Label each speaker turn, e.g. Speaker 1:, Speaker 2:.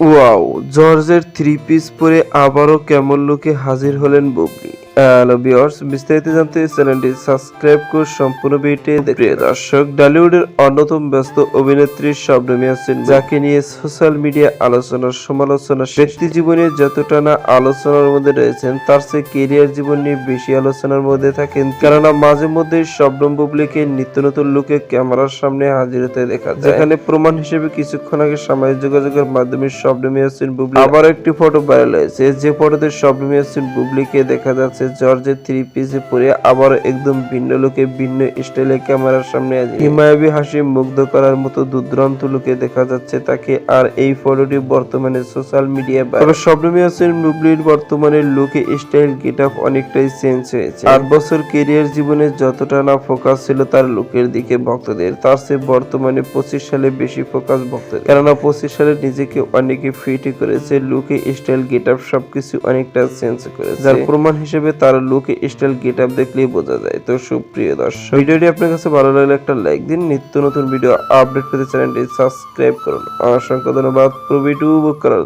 Speaker 1: Wow জর্জের three piece পরে আবারও কেমন লুকে হাজির হলেন বুবলি। হ্যালো ভিউয়ার্স, বিস্তারিত জানতে চ্যানেলটি সাবস্ক্রাইব করে সম্পূর্ণ ভিডিওটি। প্রিয় দর্শক টলিউডের অন্যতম ব্যস্ত অভিনেত্রী শবনমী আছেন যাকে নিয়ে সোশ্যাল মিডিয়া আলোচনা, সমালোচনা, ব্যক্তি জীবনে যতটা না আলোচনার মধ্যে রয়েছেন, তার চেয়ে কেরিয়ার জীবন নিয়ে বেশি আলোচনার মধ্যে থাকেন কেননা, মাঝে মধ্যে শবনম বুবলিকে নিত্য নতুন লুকে ক্যামেরার সামনে হাজির হতে দেখা যায়। যেখানে প্রমাণ হিসেবে কিছুক্ষণ আগে সামাজিক যোগাযোগের মাধ্যমে শবনমী ইয়াসিন বুবলি আবার একটি ফটো ভাইরাল হয়েছে। যে ফটোতে শবনমী ইয়াসিন বুবলিকে দেখা যাচ্ছে জর্জের থ্রি পিসে পরে আবার একদম ভিন্ন লোকে, ভিন্ন স্টাইলে ক্যামেরার সামনে হাজির হিমায়বী হাসি মুগ্ধ করার মতো দুর্দান্ত লোকে দেখা যাচ্ছে তাকে। আর এই ফটোটি বর্তমানে সোশ্যাল মিডিয়ায় তবে শবনমী ইয়াসিন বুবলির বর্তমানে লুকে স্টাইল গেট আপ অনেকটাই চেঞ্জ হয়েছে। আট বছর কেরিয়ার জীবনে যতটা না ফোকাস ছিল তার লুকের দিকে ভক্তদের, তার চেয়ে বর্তমানে পঁচিশ সালে বেশি ফোকাস ভক্তদের। কেননা পঁচিশ সালে নিজেকে অনেকে ফিট করেছে লুকে স্টাইল গেট আপ সবকিছু অনেকটা চেঞ্জ করেছে। যার প্রমাণ হিসেবে তার লুকে স্টাইল গেট আপ দেখলেই বোঝা যায়। তো সুপ্রিয় দর্শক, ভিডিওটি আপনার কাছে ভালো লাগলে একটা লাইক দিন। নিত্য নতুন ভিডিও আপডেট পেতে চ্যানেলটি সাবস্ক্রাইব করুন। অসংখ্য ধন্যবাদ। প্রবি টু বুক করার